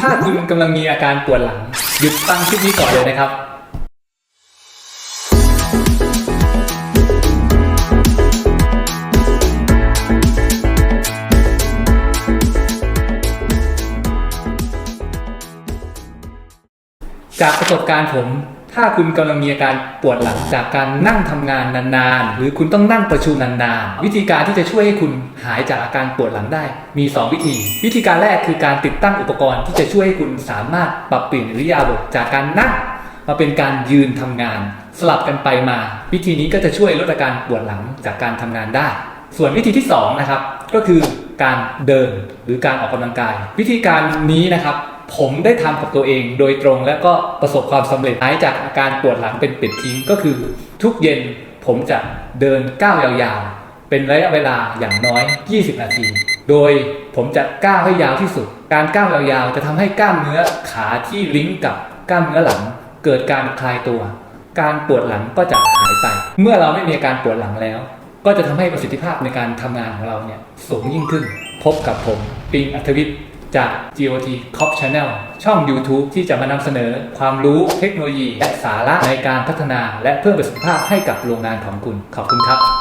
ถ้าคุณกำลังมีอาการปวดหลัง หยุดฟังคลิปนี้ก่อนเลยนะครับจากประสบการณ์ผม ถ้าคุณกำลังมีอาการปวดหลังจากการนั่งทำงานนานๆ หรือคุณต้องนั่งประชุมนานๆ วิธีการที่จะช่วยให้คุณหายจากอาการปวดหลังได้มี 2 วิธี วิธีการแรกคือการติดตั้งอุปกรณ์ที่จะช่วยให้คุณสามารถปรับเปลี่ยนอิริยาบถจากการนั่งมาเป็นการยืนทำงาน สลับกันไปมา วิธีนี้ก็จะช่วยลดอาการปวดหลังจากการทำงานได้ ส่วนวิธีที่สองนะครับก็คือการเดินหรือการออกกำลังกาย วิธีการนี้นะครับ ผมได้ทำกับตัวเองโดยตรงและก็ประสบความสำเร็จหายจากอาการปวดหลังเป็นเป็ดทิ้งก็คือ ทุกเย็นผมจะเดินก้าวยาวๆ เป็นระยะเวลาอย่างน้อย 20 นาที โดยผมจะก้าวให้ยาวที่สุด การก้าวยาวๆ จะทำให้กล้ามเนื้อขาที่ลิงก์กับกล้ามเนื้อหลัง เกิดการคลายตัว การปวดหลังก็จะหายไป เมื่อเราไม่มีอาการปวดหลังแล้ว ก็จะทำให้ประสิทธิภาพในการทำงานของเราเนี่ยสูงยิ่งขึ้น พบกับผมปิงอัธวิทย์ จาก GOT Cop Channel ช่อง YouTube ที่จะมานำเสนอความรู้เทคโนโลยี และสาระในการพัฒนา และเพิ่มประสิทธิภาพให้กับโรงงานของคุณ ขอบคุณครับ